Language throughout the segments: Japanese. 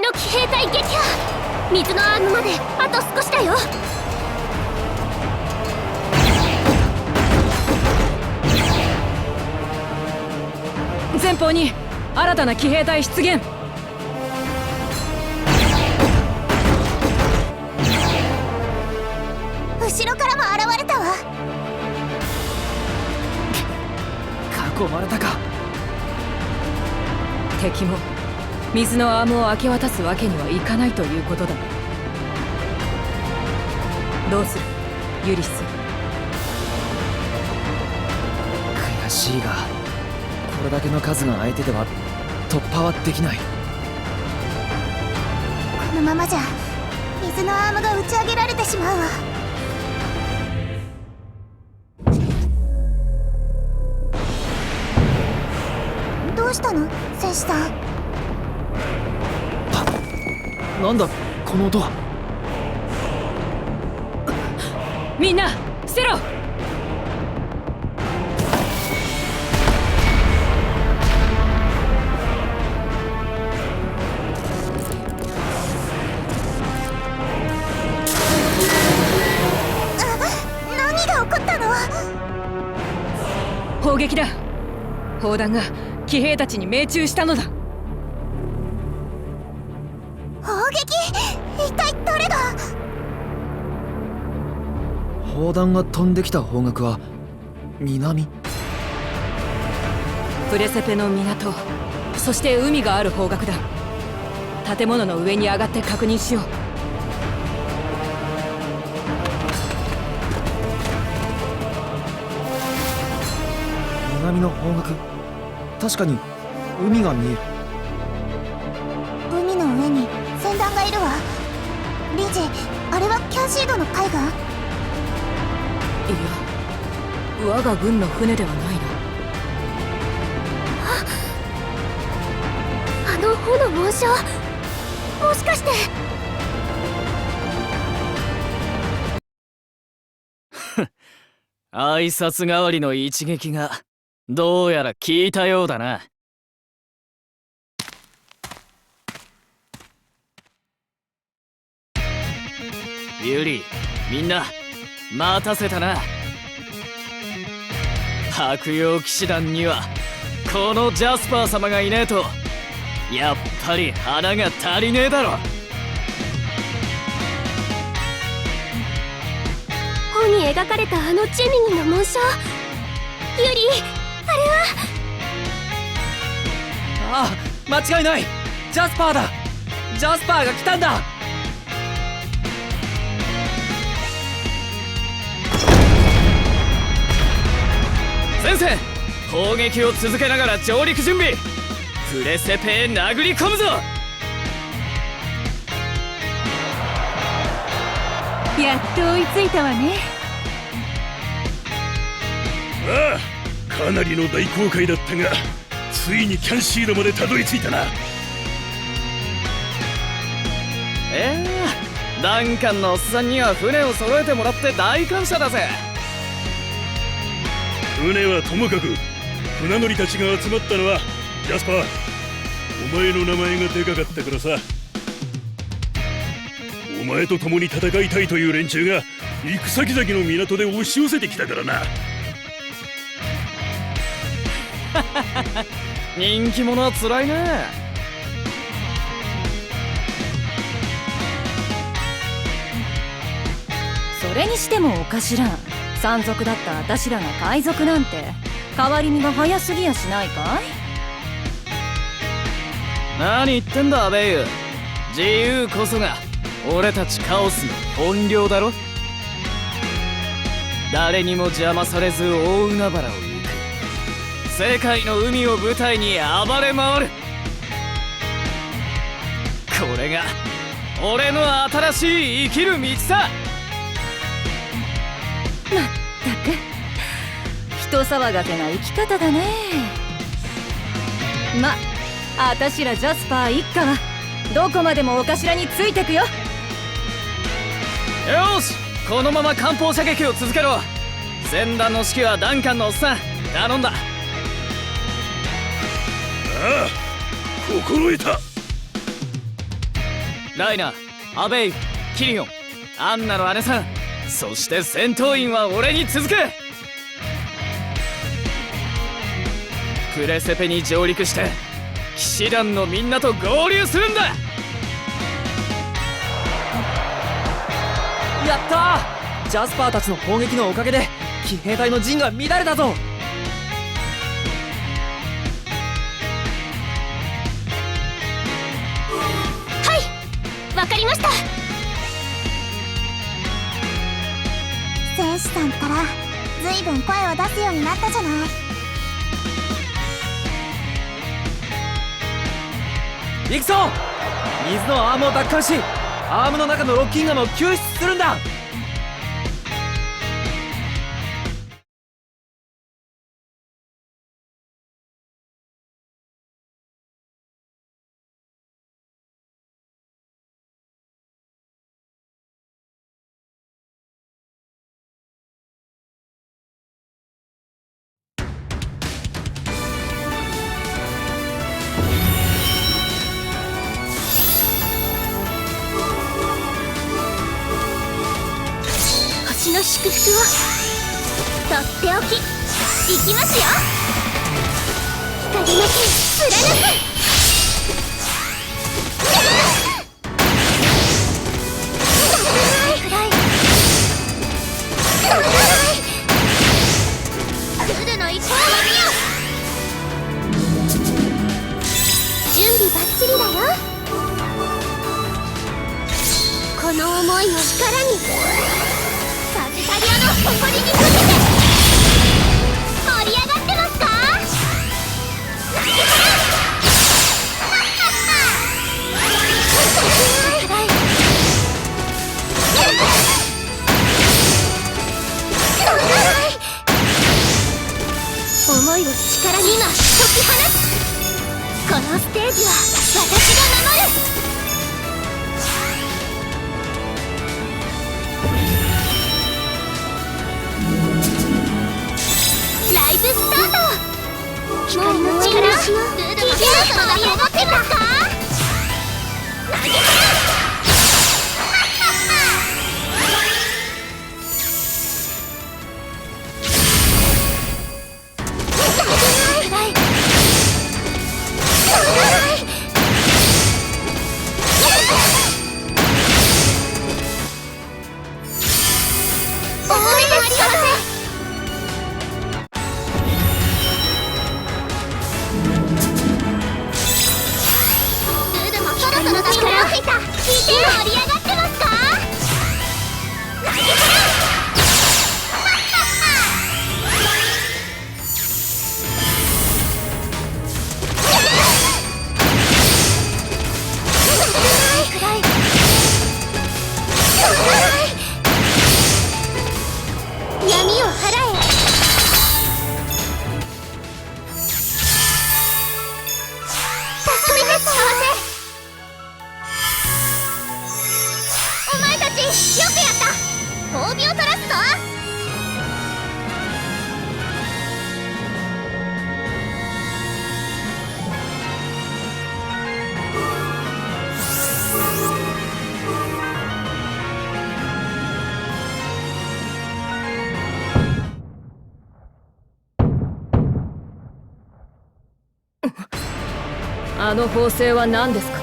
敵の騎兵隊撃破。水のアームまであと少しだよ。前方に新たな騎兵隊出現。後ろからも現れたわ。囲まれたか。敵も水のアームを明け渡すわけにはいかないということだ。どうする？ユリス。悔しいがこれだけの数が相手では突破はできない。このままじゃ水のアームが打ち上げられてしまうわ。どうしたの？戦士さんなんだこの音は。みんな捨てろ。何が起こったの？砲撃だ。砲弾が騎兵たちに命中したのだ砲弾が飛んできた方角は南？プレセペの港。そして海がある方角だ。建物の上に上がって確認しよう。南の方角。確かに海が見える。海の上に船団がいるわ。リージあれはキャンシードの海岸？我が軍の船ではないな。あの炎紋章。もしかして。挨拶代わりの一撃がどうやら効いたようだな。ユリみんな待たせたな白羊騎士団にはこのジャスパー様がいねえとやっぱり花が足りねえだろ。本に描かれたあのチェミニの紋章。ユリあれは？ああ間違いない。ジャスパーだ。ジャスパーが来たんだ先生砲撃を続けながら上陸準備。プレセペへ殴り込むぞ。やっと追いついたわね。ああかなりの大航海だったがついにキャンシードまでたどり着いたな。ええダンカンのおっさんには船を揃えてもらって大感謝だぜ船はともかく船乗りたちが集まったのはジャスパー。お前の名前がでかかったからさ。お前と共に戦いたいという連中が行く先々の港で押し寄せてきたからな。人気者は辛いねそれにしてもおかしらん山賊だった私らが海賊なんて変わり身が早すぎやしないかい？何言ってんだアベイユ自由こそが俺たちカオスの本領だろ？誰にも邪魔されず大海原を行く。世界の海を舞台に暴れ回る。これが俺の新しい生きる道さ！まったく。人騒がせな生き方だね。まあたしらジャスパー一家はどこまでもお頭についてくよ。よーしこのまま艦砲射撃を続けろ。船団の指揮はダンカンのおっさん。頼んだ。ああ心得た。ライナアベイキリオン。アンナの姉さんそして戦闘員は俺に続く。プレセペに上陸して騎士団のみんなと合流するんだ。やった！ージャスパーたちの攻撃のおかげで騎兵隊の陣が乱れたぞ。わかりました戦士さんったらずいぶん声を出すようになったじゃない行くぞ水のアームを奪還しアームの中のロッキンガムを救出するんだ祝福をとっておき。いきますよ。光の剣貫く。スタート。光の力。ルールのキャラがってますか？投げおあの砲声は何ですか？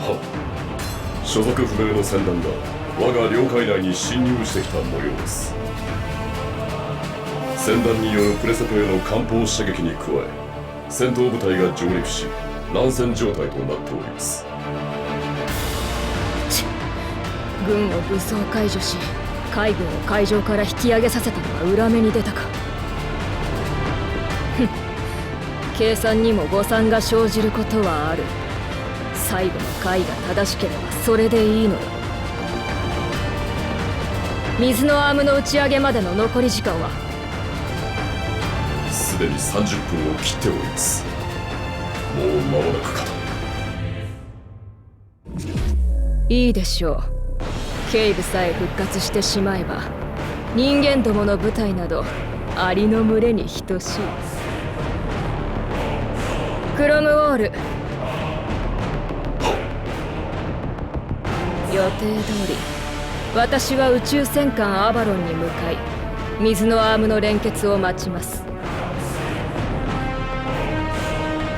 は所属不明の船団が我が領海内に侵入してきた模様です。船団によるプレセペへの艦砲射撃に加え戦闘部隊が上陸し乱戦状態となっております。軍を武装解除し海軍を海上から引き上げさせたのが裏目に出たか計算にも誤算が生じることはある。最後の回が正しければそれでいいのだ。水のアームの打ち上げまでの残り時間は？すでに30分を切っております。もう間もなくかと。いいでしょう。警部さえ復活してしまえば人間どもの部隊などアリの群れに等しいクロムウォール。予定通り。私は宇宙戦艦アバロンに向かい水のアームの連結を待ちます。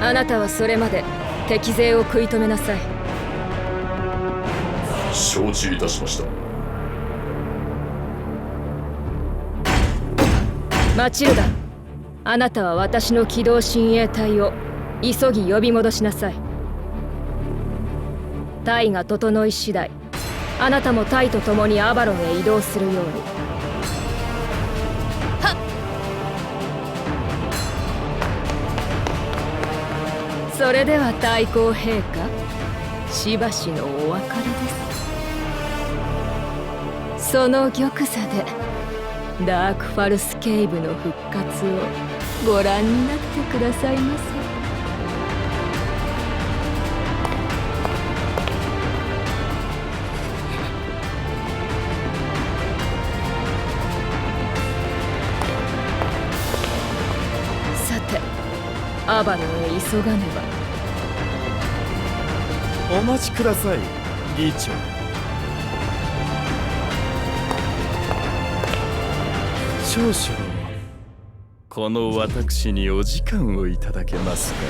あなたはそれまで敵勢を食い止めなさい。承知いたしました。マチルダあなたは私の機動親衛隊を急ぎ呼び戻しなさい。隊が整い次第あなたも隊と共にアバロンへ移動するように。それでは太后陛下しばしのお別れです。その玉座でダークファルスケイブの復活をご覧になってくださいませアバへ急がねば。お待ちください議長。少々。この私にお時間をいただけますか？